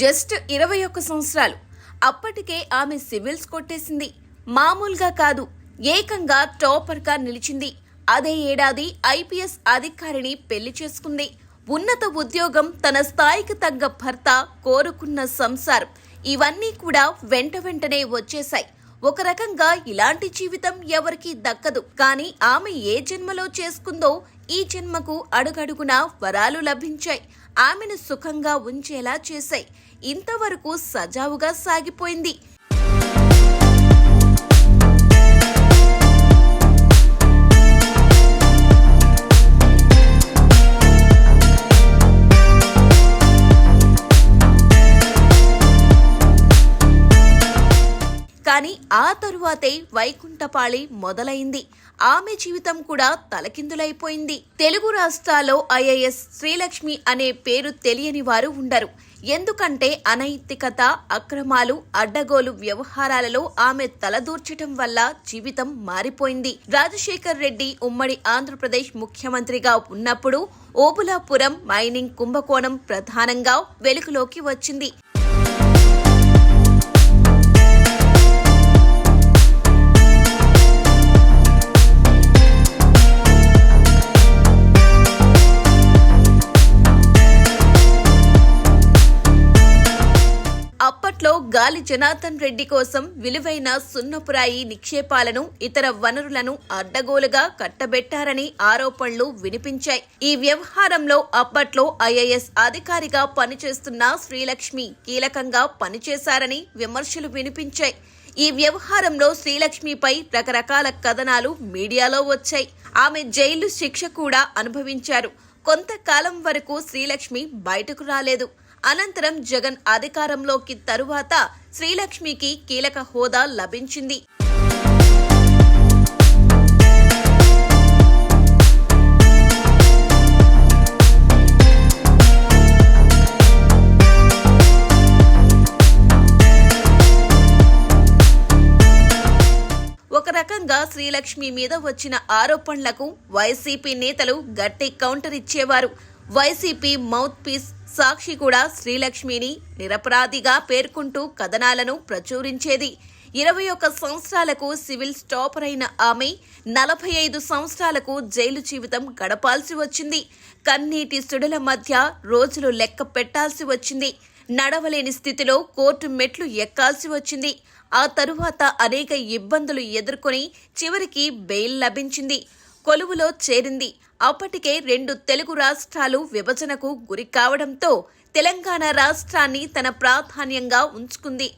Just ఇరవై ఒక్క సంవత్సరాలు. అప్పటికే ఆమె సివిల్స్ కొట్టేసింది. మామూలుగా కాదు ఏకంగా టాపర్గా నిలిచింది. అదే ఏడాది ఐపీఎస్ అధికారిని పెళ్ళి చేసుకుంది. ఉన్నత ఉద్యోగం తన స్థాయికి తగ్గ భర్త కోరుకున్న సంసారం. ఇవన్నీ కూడా వెంట వెంటనే వచ్చేశాయి. ఒక రకంగా ఇలాంటి జీవితం ఎవరికీ దక్కదు. కానీ ఆమె ఏ జన్మలో చేసుకుందో ఈ జన్మకు అడుగడుగున వరాలు లభించాయి. ఆమెను సుఖంగా ఉంచేలా చేశాయి. ఇంతవరకు సజావుగా సాగిపోయింది. తరువాతే వైకుంఠపాళి మొదలైంది. ఆమె జీవితం కూడా తలకిందులైపోయింది. తెలుగు రాష్ట్రాల్లో ఐఏఎస్ శ్రీలక్ష్మి అనే పేరు తెలియని వారు ఉండరు. ఎందుకంటే అనైతికత అక్రమాలు అడ్డగోలు వ్యవహారాలలో ఆమె తలదూర్చటం వల్ల జీవితం మారిపోయింది. రాజశేఖర్ రెడ్డి ఉమ్మడి ఆంధ్రప్రదేశ్ ముఖ్యమంత్రిగా ఉన్నప్పుడు ఓబులాపురం మైనింగ్ కుంభకోణం ప్రధానంగా వెలుగులోకి వచ్చింది. గాలి జనార్దన్ రెడ్డి కోసం విలువైన సున్నపురాయి నిక్షేపాలను ఇతర వనరులను అడ్డగోలుగా కట్టబెట్టారని ఆరోపణలు వినిపించాయి. ఈ వ్యవహారంలో అప్పట్లో ఐఏఎస్ అధికారిగా పనిచేస్తున్న శ్రీలక్ష్మి కీలకంగా పనిచేశారని విమర్శలు వినిపించాయి. ఈ వ్యవహారంలో శ్రీలక్ష్మిపై రకరకాల కథనాలు మీడియాలో వచ్చాయి. ఆమె జైలు శిక్ష కూడా అనుభవించారు. కొంతకాలం వరకు శ్రీలక్ష్మి బయటకు రాలేదు. అనంతరం జగన్ అధికారంలోకి తరువాత శ్రీలక్ష్మికి కీలక హోదా లభించింది. ఒక రకంగా శ్రీలక్ష్మి మీద వచ్చిన ఆరోపణలకు వైసీపీ నేతలు గట్టి కౌంటర్ ఇచ్చేవారు. వైసీపీ మౌత్ పీస్ సాక్షి కూడా శ్రీలక్ష్మిని నిరపరాధిగా పేర్కొంటూ కథనాలను ప్రచురించేది. ఇరవై ఒక్క సంవత్సరాలకు సివిల్ స్టాపర్ అయిన ఆమె నలభై ఐదు సంవత్సరాలకు జైలు జీవితం గడపాల్సి వచ్చింది. కన్నీటి సుడుల మధ్య రోజులు లెక్క పెట్టాల్సి వచ్చింది. నడవలేని స్థితిలో కోర్టు మెట్లు ఎక్కాల్సి వచ్చింది. ఆ తరువాత అనేక ఇబ్బందులు ఎదుర్కొని చివరికి బెయిల్ లభించింది. కొలువులో చేరింది. అప్పటికే రెండు తెలుగు రాష్ట్రాలు విభజనకు గురి కావడంతో తెలంగాణ రాష్ట్రాన్ని తన ప్రాధాన్యంగా ఉంచుకుంది.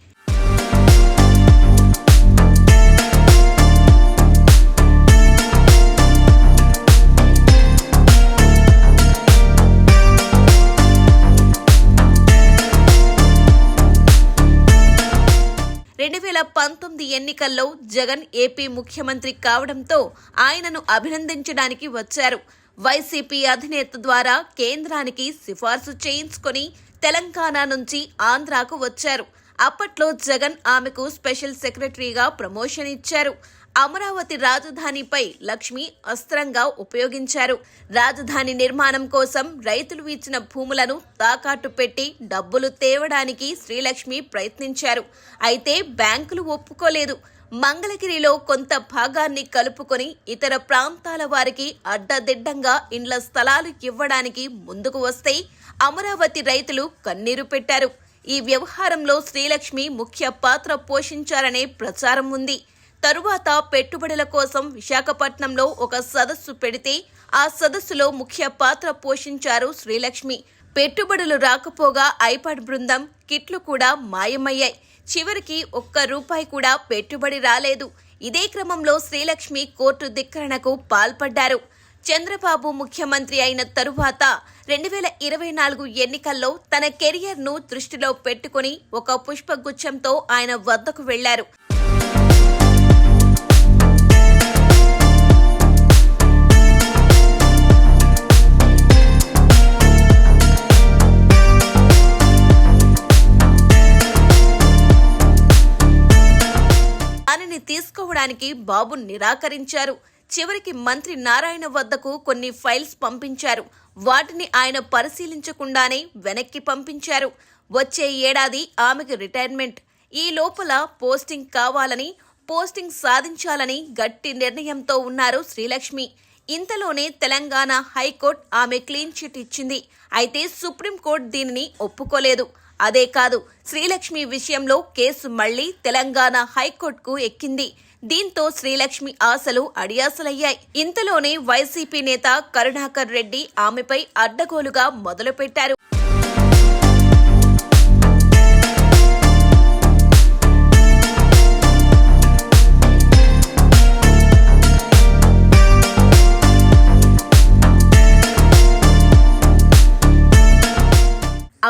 వేల పంతొమ్మిది ఎన్నికల్లో జగన్ ఏపీ ముఖ్యమంత్రి కావడంతో ఆయనను అభినందించడానికి వచ్చారు. వైసీపీ అధినేత ద్వారా కేంద్రానికి సిఫార్సు చేయించుకొని తెలంగాణ నుంచి ఆంధ్రాకు వచ్చారు. అప్పట్లో జగన్ ఆమెకు స్పెషల్ సెక్రటరీగా ప్రమోషన్ ఇచ్చారు. అమరావతి రాజధానిపై లక్ష్మి అస్త్రంగా ఉపయోగించారు. రాజధాని నిర్మాణం కోసం రైతులు ఇచ్చిన భూములను తాకట్టు పెట్టి డబ్బులు తేవడానికి శ్రీలక్ష్మి ప్రయత్నించారు. అయితే బ్యాంకులు ఒప్పుకోలేదు. మంగళగిరిలో కొంత భాగాన్ని కలుపుకొని ఇతర ప్రాంతాల వారికి అడ్డదిడ్డంగా ఇండ్ల స్థలాలు ఇవ్వడానికి ముందుకు వస్తే అమరావతి రైతులు కన్నీరు పెట్టారు. ఈ వ్యవహారంలో శ్రీలక్ష్మి ముఖ్య పాత్ర పోషించారనే ప్రచారం ఉంది. తరువాత పెట్టుబడుల కోసం విశాఖపట్నంలో ఒక సదస్సు పెడితే ఆ సదస్సులో ముఖ్య పాత్ర పోషించారు శ్రీలక్ష్మి. పెట్టుబడులు రాకపోగా ఐపాడ్ బృందం కిట్లు కూడా మాయమయ్యాయి. చివరికి ఒక్క రూపాయి కూడా పెట్టుబడి రాలేదు. ఇదే క్రమంలో శ్రీలక్ష్మి కోర్టు ధిక్కరణకు పాల్పడ్డారు. చంద్రబాబు ముఖ్యమంత్రి అయిన తరువాత రెండు వేల ఇరవై నాలుగు ఎన్నికల్లో తన కెరియర్ను దృష్టిలో పెట్టుకుని ఒక పుష్పగుచ్చంతో ఆయన వద్దకు వెళ్ళారు. దానిని తీసుకోవడానికి బాబు నిరాకరించారు. చివరికి మంత్రి నారాయణ వద్దకు కొన్ని ఫైల్స్ పంపించారు. వాటిని ఆయన పరిశీలించకుండానే వెనక్కి పంపించారు. వచ్చే ఏడాది ఆమెకు రిటైర్మెంట్. ఈ లోపల పోస్టింగ్ కావాలని పోస్టింగ్ సాధించాలని గట్టి నిర్ణయంతో ఉన్నారు శ్రీలక్ష్మి. ఇంతలోనే తెలంగాణ హైకోర్టు ఆమె క్లీన్ చిట్ ఇచ్చింది. అయితే సుప్రీంకోర్టు దీనిని ఒప్పుకోలేదు. అదే కాదు శ్రీలక్ష్మి విషయంలో కేసు మళ్ళీ తెలంగాణ హైకోర్టుకు ఎక్కింది. దీంతో శ్రీలక్ష్మి ఆశలు అడియాసలయ్యాయి. ఇంతలోనే వైసీపీ నేత కరుణాకర్ రెడ్డి ఆమెపై అడ్డగోలుగా మొదలుపెట్టారు.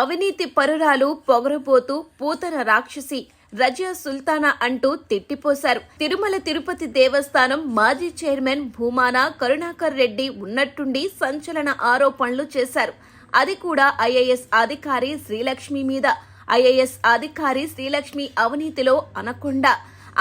అవినీతి పరురాలు పొగరబోతూ పూతన రాక్షసి రజియా సుల్తానా అంటూ తిట్టిపోశారు. తిరుమల తిరుపతి దేవస్థానం మాజీ చైర్మన్ భూమాన కరుణాకర్ రెడ్డి ఉన్నట్టుండి సంచలన ఆరోపణలు చేశారు. అది కూడా ఐఏఎస్ అధికారి శ్రీలక్ష్మి మీద. ఐఏఎస్ అధికారి శ్రీలక్ష్మి అవినీతిలో అనకుండా.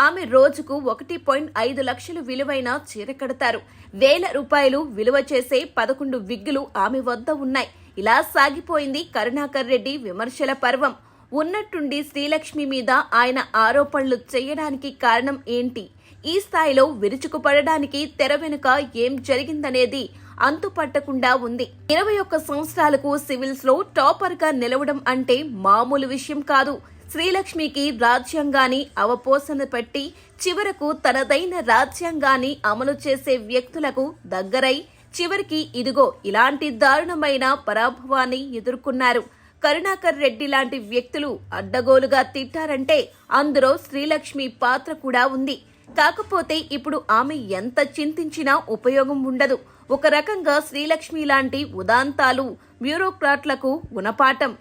ఆమె రోజుకు ఒకటి పాయింట్ ఐదు లక్షలు విలువైన చీర కడతారు. వేల రూపాయలు విలువ చేసే పదకొండు విగ్గులు ఆమె వద్ద ఉన్నాయి. ఇలా సాగిపోయింది కరుణాకర్ రెడ్డి విమర్శల పర్వం. ఉన్నట్టుండి శ్రీలక్ష్మి మీద ఆయన ఆరోపణలు చేయడానికి కారణం ఏంటి? ఈ స్థాయిలో విరుచుకుపడడానికి తెర వెనుక ఏం జరిగిందనేది అంతుపట్టకుండా ఉంది. ఇరవై ఒక్క సంవత్సరాలకు సివిల్స్లో టాపర్గా నిలవడం అంటే మామూలు విషయం కాదు. శ్రీలక్ష్మికి రాజ్యాంగాన్ని అవపోసన పెట్టి చివరకు తనదైన రాజ్యాంగాన్ని అమలు చేసే వ్యక్తులకు దగ్గరై చివరికి ఇదిగో ఇలాంటి దారుణమైన పరాభవాన్ని ఎదుర్కొన్నారు. కరుణాకర్ రెడ్డి లాంటి వ్యక్తులు అడ్డగోలుగా తిట్టారంటే అందులో శ్రీలక్ష్మి పాత్ర కూడా ఉంది. కాకపోతే ఇప్పుడు ఆమె ఎంత చింతించినా ఉపయోగం ఉండదు. ఒక రకంగా శ్రీలక్ష్మి లాంటి ఉదాంతాలు బ్యూరోక్రాట్లకు గుణపాఠం.